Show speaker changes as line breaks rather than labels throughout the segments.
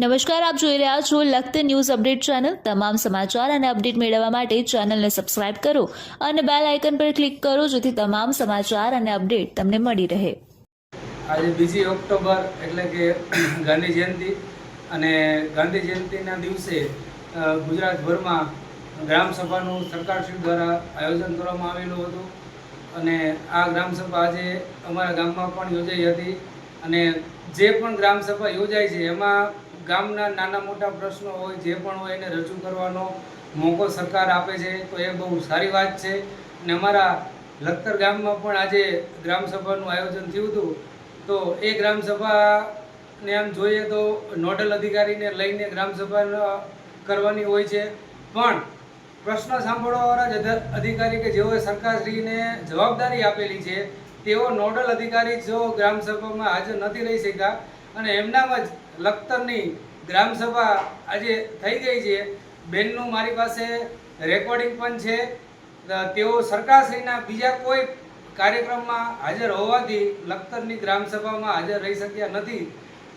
નમસ્કાર, આપ જોઈ રહ્યા છો લખત ન્યૂઝ અપડેટ ચેનલ. તમામ સમાચાર અને અપડેટ મેળવવા માટે ચેનલને સબસ્ક્રાઇબ કરો અને બેલ આઇકન પર ક્લિક કરો જેથી તમામ સમાચાર અને અપડેટ તમને મળી રહે.
આજે બીજી ઓક્ટોબર એટલે કે ગાંધી જયંતિ અને ગાંધી જયંતિના દિવસે ગુજરાતભરમાં ગ્રામસભાનું સરકારશ્રી દ્વારા આયોજન કરવામાં આવેલું હતું. અને આ ગ્રામસભા આજે અમારા ગામમાં પણ યોજાઈ હતી અને જે પણ ગ્રામસભા યોજાય છે, એમાં ગામના નાના મોટા પ્રશ્નો હોય, જે પણ હોય એને રજૂ કરવાનો મોકો સરકાર આપે છે, તો એ બહુ સારી વાત છે. અને અમારા લખતર ગામમાં પણ આજે ગ્રામસભાનું આયોજન થયું હતું. તો એ ગ્રામસભાને આમ જોઈએ તો નોડલ અધિકારીને લઈને ગ્રામસભા કરવાની હોય છે. પણ પ્રશ્ન સાંભળવાવાળા અધિકારી કે જેઓએ સરકારશ્રીને જવાબદારી આપેલી છે, તેઓ નોડલ અધિકારી જો ગ્રામસભામાં હાજર નથી રહી શક્યા. અને એમનામાં જ લખતરની ગ્રામસભા આજે થઈ ગઈ છે. બેનનું મારી પાસે રેકોર્ડિંગ પણ છે. તેઓ સરકારશ્રીના બીજા કોઈ કાર્યક્રમમાં હાજર હોવાથી લખતરની ગ્રામસભામાં હાજર રહી શક્યા નથી.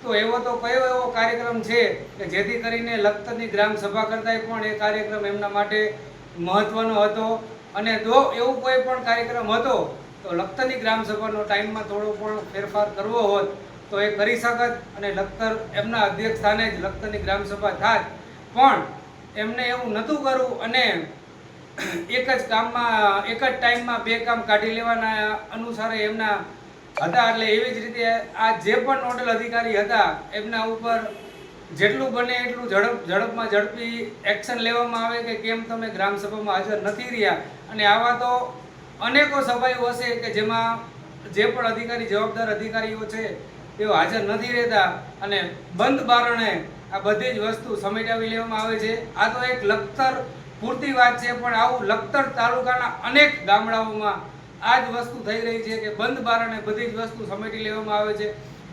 તો એવો તો કયો એવો કાર્યક્રમ છે કે જેથી કરીને લખતરની ગ્રામસભા કરતાંય પણ એ કાર્યક્રમ એમના માટે મહત્ત્વનો હતો? અને જો એવું કોઈ પણ કાર્યક્રમ હતો, તો લખતરની ગ્રામસભાનો ટાઈમમાં થોડો પણ ફેરફાર કરવો હોત. તો એ કરી શકત અને લખતર એમના અધ્યક્ષ સ્થાને જ લખતરની ગ્રામસભા થાત પણ એમને એવું નહોતું કરવું અને એક જ કામમાં, એક જ ટાઈમમાં બે કામ કાઢી લેવાના અનુસારે એમના હતા એટલે એવી જ રીતે આ જે પણ નોડલ અધિકારી હતા, એમના ઉપર જેટલું બને એટલું ઝડપ, ઝડપમાં ઝડપી એક્શન લેવામાં આવે કે કેમ તમે ગ્રામસભામાં હાજર નથી રહ્યા. અને આવા તો અનેકો સભાઓ હશે કે જેમાં જે પણ અધિકારી, જવાબદાર અધિકારીઓ છે તેઓ હાજર નથી રહેતા અને બંધ બારણે આ બધી જ વસ્તુ સમેટાવી લેવામાં આવે છે. આ તો એક લખતર પૂરતી વાત છે, પણ આવું લખતર તાલુકાના અનેક ગામડાઓમાં આ જ વસ્તુ થઈ રહી છે કે બંધ બારણે બધી જ વસ્તુ સમેટી લેવામાં આવે છે.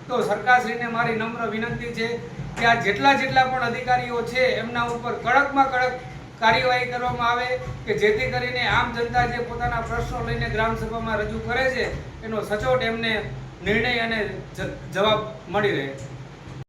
તો સરકારશ્રીને મારી નમ્ર વિનંતી છે કે આ જેટલા જેટલા પણ અધિકારીઓ છે, એમના ઉપર કડકમાં કડક કાર્યવાહી કરવામાં આવે કે જેથી કરીને આમ જનતા જે પોતાના પ્રશ્નો લઈને ગ્રામસભામાં રજૂ કરે છે, એનો સચોટ એમને નિર્ણય અને જવાબ મળી રહે.